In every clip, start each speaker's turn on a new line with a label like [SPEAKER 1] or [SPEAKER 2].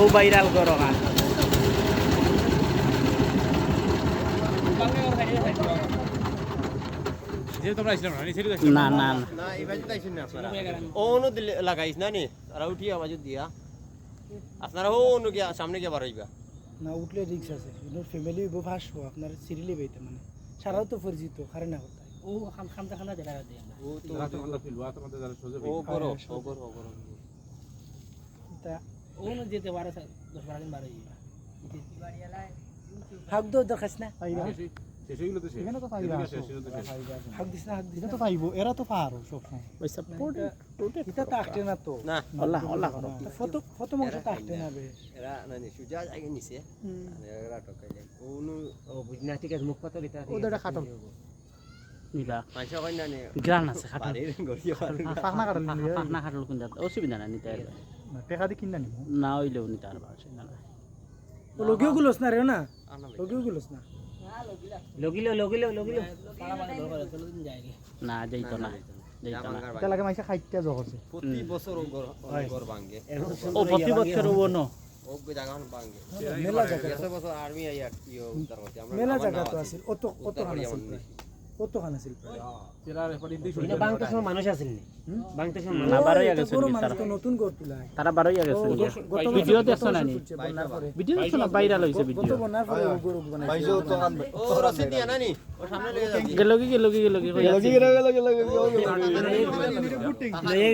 [SPEAKER 1] ও viral করো গান
[SPEAKER 2] যেহেতু তোমরা আসলাম না
[SPEAKER 1] না না না।
[SPEAKER 3] না এই বাজে তাইছেন না আপনারা। ও অনু দিলে লাগাইছ না নি? আর উঠিয়া বাজু দিয়া। আপনারা ও অনু গিয়া সামনে গিয়া বার হইবা।
[SPEAKER 4] না উঠলে রিক্স আছে। কিন্তু ফ্যামিলি বউ ফাঁসবো আপনার সিরিলি বেইতে মানে। সারাও তো পরিচিত খারে না কথা
[SPEAKER 5] ও খাম খামটা খানা যেটা দিয়ে
[SPEAKER 3] ও তো
[SPEAKER 2] রাতে আমরা ফিরবো আর তোমাদের যারা সোজা
[SPEAKER 3] ও করো ও করো ও করো।
[SPEAKER 4] তা
[SPEAKER 5] ও না যেতে বারো দশ বারো দিন বারো
[SPEAKER 4] হাক দো দরখাস না?
[SPEAKER 6] পারো
[SPEAKER 3] পারে
[SPEAKER 1] অসুবিধা নাই
[SPEAKER 6] টেকা দিয়ে কিনা নিব।
[SPEAKER 1] না হইলেও নিতে পারবে অসুবিধা নাই
[SPEAKER 4] ও লগিও গুলোস না রে না? লগিও গুলোস না?
[SPEAKER 5] লগিলো লগিলো লগিলো
[SPEAKER 1] না যাইতো না যাইতো না।
[SPEAKER 6] এটা লাগে মাইসা খাইতে যাওয়া
[SPEAKER 3] প্রতি বছর ও ঘর ও
[SPEAKER 1] ও প্রতি বছর ও নো।
[SPEAKER 3] ও জায়গা ভাঙে।
[SPEAKER 4] মেলা জায়গা
[SPEAKER 3] গেছে বছর আর্মি আইয়া ইয়ে আমরা
[SPEAKER 4] মেলা জায়গা তো
[SPEAKER 3] আছে।
[SPEAKER 4] অত অত
[SPEAKER 3] উদ্ধার
[SPEAKER 4] খান
[SPEAKER 3] করি
[SPEAKER 4] আছিল আছিল
[SPEAKER 5] বাংলাদেশ সময় মানুষ আছে নি বাংলাদেশ সময়
[SPEAKER 1] না বারোই আগে
[SPEAKER 4] তো নতুন ঘর তুলায়
[SPEAKER 1] তারা বারোই আগে ভিডিও
[SPEAKER 4] গত
[SPEAKER 1] না নি
[SPEAKER 4] পরে।
[SPEAKER 1] ভিডিও দেখছ না ভাইরাল
[SPEAKER 4] গত
[SPEAKER 1] ভিডিও
[SPEAKER 4] বন্যার পরে ও গরু বানাইছে।
[SPEAKER 3] ও রসিদ দিয়া না নি ও সামনে লেগে যাবি
[SPEAKER 1] গেল কি গেল কি গেল কি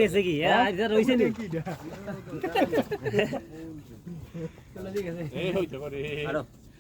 [SPEAKER 5] গেছে কি আজ রইছে নি
[SPEAKER 2] এই হইতে পারে
[SPEAKER 3] আরও
[SPEAKER 4] এলা দিকে তুই কখন হোটেল গেলে কি?
[SPEAKER 5] এখন তারা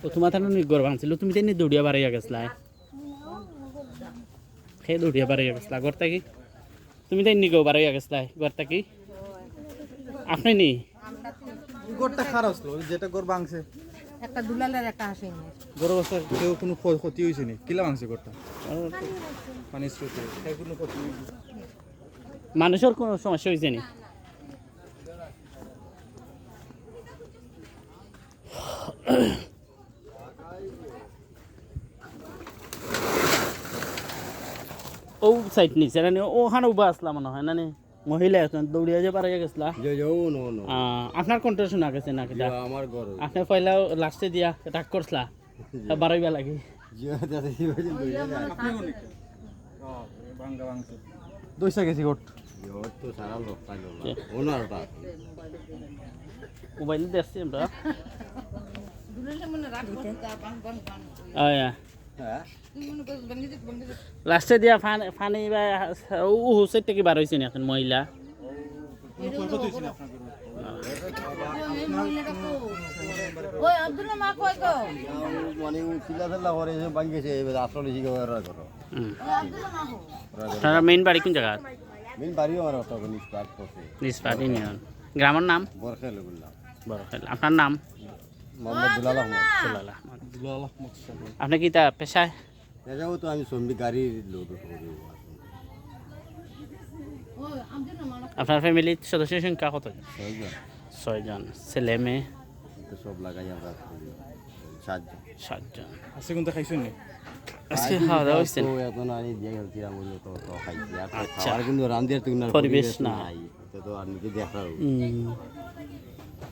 [SPEAKER 1] তো তোমার তার গর ভাঙছিল তুমি তাই দৌড়িয়া বাড়াইয়া গেছলা সেই দৌড়িয়া বাড়াইয়া গেছলা ঘর থাকি তুমি তাই নিগো বাড়াইয়া গেছলা ঘর থাকি আপনি নি?
[SPEAKER 6] গোরটা খারাপ ছিল যেটা গোর ভাঙছে
[SPEAKER 7] একটা দুলালের একটা
[SPEAKER 6] অবস্থা কেউ কোনো ক্ষতি হয়েছে নি? কিলা ভাঙছে গোরটা পানি স্রোতে সেই কোনো ক্ষতি
[SPEAKER 1] মানুষের কোনো সমস্যা হয়েছে নি? ও সাইড নিচে না নি? ওখানে উবা আসলা মনে হয় না নি? মহিলা একজন দৌড়িয়া যে পারে গেছলা? আপনার কণ্ঠ শোনা গেছে না কিটা
[SPEAKER 3] আমার ঘর
[SPEAKER 1] আপনি পয়লা লাস্টে দিয়া ডাক করছলা? বাড়াইবা লাগে।
[SPEAKER 6] দইসা গেছি গোট
[SPEAKER 3] জিও তো সারা লোক পাইলো না। ওনারটা
[SPEAKER 1] মোবাইল দেখছি আমরা লাস্টে দিয়া ফান ফানি বা ও হুসের থেকে বার হয়েছে এখন মহিলা? মেইন বাড়ি কোন জায়গা
[SPEAKER 3] মিন বাড়িও আমার স্টার্ট
[SPEAKER 1] নিষ্পাত গ্রামের নাম?
[SPEAKER 3] বরখে বললাম
[SPEAKER 1] আপনার নাম?
[SPEAKER 3] মোহাম্মদ দুলাল আহমদ
[SPEAKER 1] দুলাল আহমদ।
[SPEAKER 6] দুলাল আহমদ
[SPEAKER 1] আপনি কি তা পেশায়?
[SPEAKER 3] তো আমি সন্ধি গাড়ির
[SPEAKER 7] মা
[SPEAKER 1] আপনার ফ্যামিলির সদস্যের সংখ্যা কত?
[SPEAKER 3] ছয়জন।
[SPEAKER 1] ছয়জন। ছেলে মেয়ে?
[SPEAKER 3] তো সব লাগাই আমরা সাতজন।
[SPEAKER 1] সাতজন।
[SPEAKER 6] আজকে কোনটা খাইছেন নি?
[SPEAKER 1] আজকে খাওয়া দাওয়া হয়েছে
[SPEAKER 3] এখন আমি দিয়ে গেছিলাম বলে তো তো খাইছি। আর তো
[SPEAKER 1] আচ্ছা।
[SPEAKER 3] খাওয়ার কিন্তু রান্ধিয়ার তো
[SPEAKER 1] পরিবেশ নাই।
[SPEAKER 3] তো তো আর নিজে দেখার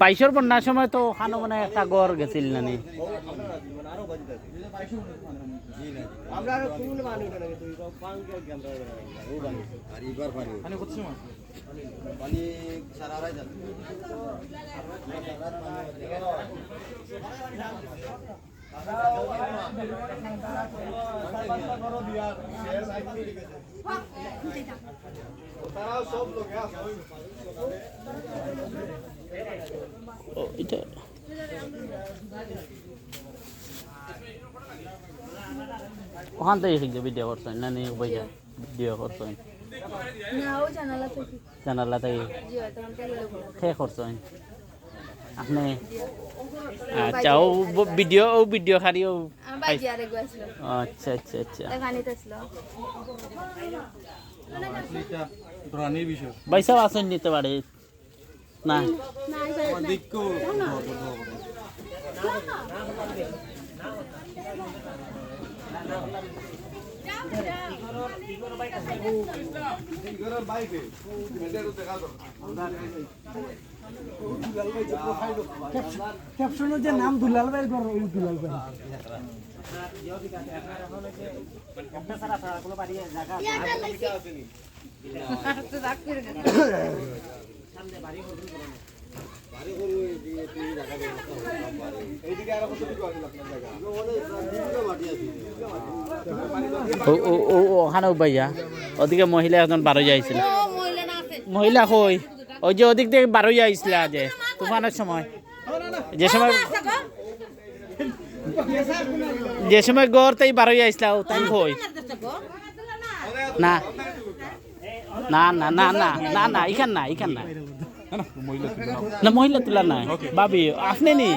[SPEAKER 1] বাইশের বন্যার সময় তো ওখানে মানে একটা গড় গেছিল না? ও এটা ওখান থেকে শিখছে ভিডিও করছেন? না নেই বইয়া ভিডিও করছেন
[SPEAKER 7] জানালা থেকে
[SPEAKER 1] খেয়ে করছেন? আপনি আচ্ছা ও ভিডিও ও ভিডিও খারি ও আচ্ছা আচ্ছা আচ্ছা। পয়সাও আসেন নিতে পারে। না।
[SPEAKER 4] ক্যাপশনের যে নাম দুলাল ভাইয়ের ঘর ওই দুলাল ভাই।
[SPEAKER 7] তো রাগ করে গেল
[SPEAKER 1] ও ও ও ভাইয়া ওদিকে মহিলা একজন বারো যাইছিল
[SPEAKER 7] মহিলা
[SPEAKER 1] কই? ওই যে ওদিক থেকে বারো যাইছিল তুফানের সময়। যে সময় যে সময় গড়, তাই বারো যাইছিল তাই কই? না। না না না না না না ইখান না ইখান না। না মহিলা তোলা নাই বাবি আপনি নি